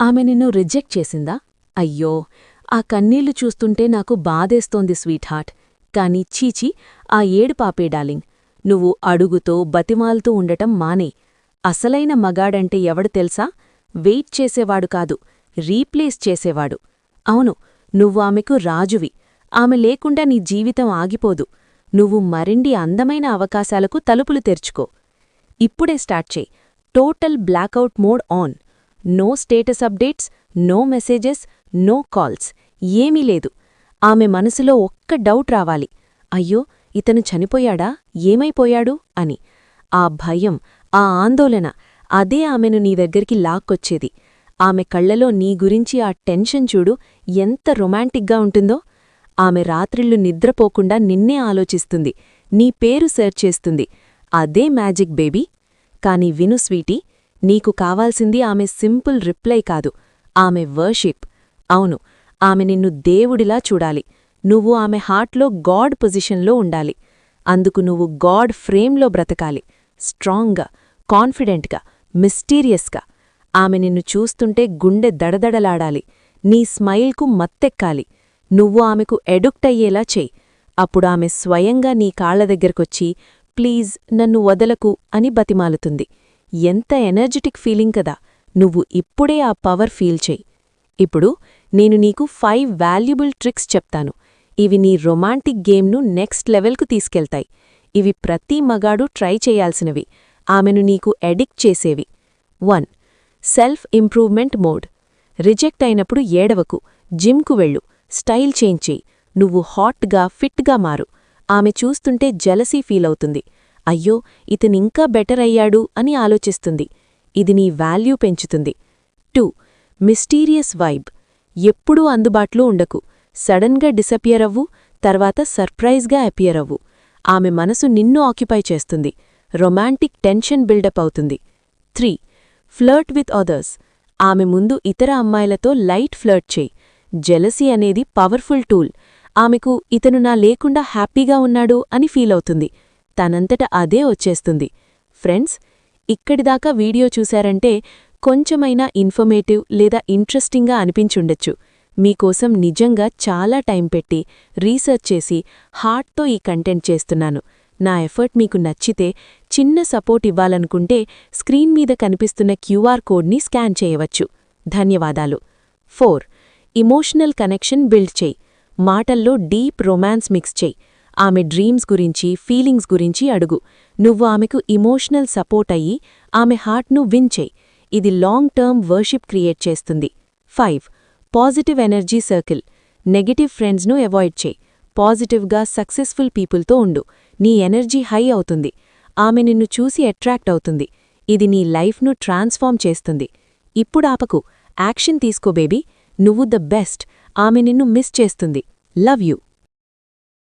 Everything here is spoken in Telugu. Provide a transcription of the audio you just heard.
ఆమె నిన్ను రిజెక్ట్ చేసిందా? అయ్యో ఆ కన్నీళ్ళు చూస్తుంటే నాకు బాధేస్తోంది స్వీట్ హార్ట్ కాని చీచి ఆ ఏడు పాపే డార్లింగ్. నువ్వు అడుగుతో బతిమాలుతూ ఉండటం మానే. అసలైన మగాడంటే ఎవడు తెల్సా? వెయిట్ చేసేవాడు కాదు రీప్లేస్ చేసేవాడు. అవును నువ్వు ఆమెకు రాజువి. ఆమె లేకుండా నీ జీవితం ఆగిపోదు. నువ్వు మరిండి అందమైన అవకాశాలకు తలుపులు తెరుచుకో. ఇప్పుడే స్టార్ట్ చేయి. Total blackout mode on. No status updates no messages no calls. ఏమీ లేదు. ఆమె మనసులో ఒక్క డౌట్ రావాలి. అయ్యో ఇతను చనిపోయాడా? ఏమైపోయాడు? అని. ఆ భయం ఆ ఆందోళన అదే ఆమెను నీ దగ్గరికి లాక్కొచ్చేది. ఆమె కళ్ళలో నీ గురించి ఆ టెన్షన్ చూడు ఎంత రొమాంటిక్గా ఉంటుందో. ఆమె రాత్రిళ్ళు నిద్రపోకుండా నిన్నే ఆలోచిస్తుంది. నీ పేరు సెర్చ్ చేస్తుంది. అదే మ్యాజిక్ బేబీ. కాని విను స్వీటీ నీకు కావాల్సింది ఆమె సింపుల్ రిప్లై కాదు ఆమె వర్షిప్. అవును ఆమె నిన్ను దేవుడిలా చూడాలి. నువ్వు ఆమె హార్ట్లో గాడ్ పొజిషన్లో ఉండాలి. అందుకు నువ్వు గాడ్ ఫ్రేమ్లో బ్రతకాలి. స్ట్రాంగ్గా కాన్ఫిడెంట్గా మిస్టీరియస్గా. ఆమె నిన్ను చూస్తుంటే గుండె దడదడలాడాలి. నీ స్మైల్కు మత్తెక్కాలి. నువ్వు ఆమెకు ఎడుక్ట్ అయ్యేలా చెయ్యి అప్పుడు ఆమె స్వయంగా నీ కాళ్ళ దగ్గరకొచ్చి ప్లీజ్ నన్ను వదలకు అని బతిమాలుతుంది. ఎంత ఎనర్జెటిక్ ఫీలింగ్ కదా. నువ్వు ఇప్పుడే ఆ పవర్ ఫీల్ చెయ్యి ఇప్పుడు నేను నీకు ఫైవ్ వాల్యుబుల్ ట్రిక్స్ చెప్తాను. ఇవి నీ రొమాంటిక్ గేమ్ను నెక్స్ట్ లెవెల్కు తీసుకెళ్తాయి. ఇవి ప్రతి మగాడు ట్రై చేయాల్సినవి. ఆమెను నీకు ఎడిక్ట్ చేసేవి. One self improvement mode. Reject అయినప్పుడు ఏడవకు. జిమ్కు వెళ్ళు. స్టైల్ చేంజ్ చెయ్యి నువ్వు హాట్గా ఫిట్గా మారు. ఆమె చూస్తుంటే జలసీ ఫీలవుతుంది అయ్యో ఇతనింకా బెటర్ అయ్యాడు అని ఆలోచిస్తుంది. ఇది నీ వాల్యూ పెంచుతుంది. Two mysterious vibe. ఎప్పుడూ అందుబాట్లో ఉండకు. సడన్గా డిసపియర్ అవ్వు తర్వాత సర్ప్రైజ్గా అపియర్ అవ్వు. ఆమె మనసు నిన్ను ఆక్యుపై చేస్తుంది. రొమాంటిక్ టెన్షన్ బిల్డప్ అవుతుంది. Three flirt with others. ఆమె ముందు ఇతర అమ్మాయిలతో లైట్ ఫ్లర్ట్ చేయి. జెలసీ అనేది పవర్ఫుల్ టూల్. ఆమెకు ఇతను నా లేకుండా హ్యాపీగా ఉన్నాడు అని ఫీలవుతుంది తనంతట అదే వచ్చేస్తుంది. ఫ్రెండ్స్ ఇక్కడిదాకా వీడియో చూశారంటే కొంచెమైనా ఇన్ఫర్మేటివ్ లేదా ఇంట్రెస్టింగ్గా అనిపించుండొచ్చు. మీకోసం నిజంగా చాలా టైం పెట్టి రీసెర్చ్ చేసి హార్ట్తో ఈ కంటెంట్ చేస్తున్నాను. నా ఎఫర్ట్ మీకు నచ్చితే చిన్న సపోర్ట్ ఇవ్వాలనుకుంటే స్క్రీన్ మీద కనిపిస్తున్న క్యూఆర్ కోడ్ని స్కాన్ చేయవచ్చు. ధన్యవాదాలు. ఫోర్ ఇమోషనల్ కనెక్షన్ బిల్డ్ చేయి. మాటల్లో డీప్ రొమాన్స్ మిక్స్ చేయి. ఆమె డ్రీమ్స్ గురించి ఫీలింగ్స్ గురించి అడుగు. నువ్వు ఆమెకు ఇమోషనల్ సపోర్ట్ అయ్యి ఆమె హార్ట్ను విన్ చేయి. ఇది లాంగ్ టర్మ్ వర్షిప్ క్రియేట్ చేస్తుంది. Five. Positive energy circle. Negative ఫ్రెండ్స్ను avoid చేయి. పాజిటివ్గా సక్సెస్ఫుల్ పీపుల్తో ఉండు. నీ ఎనర్జీ హై అవుతుంది. ఆమె నిన్ను చూసి అట్రాక్ట్ అవుతుంది. ఇది నీ లైఫ్ను ట్రాన్స్ఫార్మ్ చేస్తుంది. ఇప్పుడాపకు యాక్షన్ తీసుకో బేబీ. నువ్వు ద బెస్ట్. ఆమె నిన్ను మిస్ చేస్తుంది. Love you.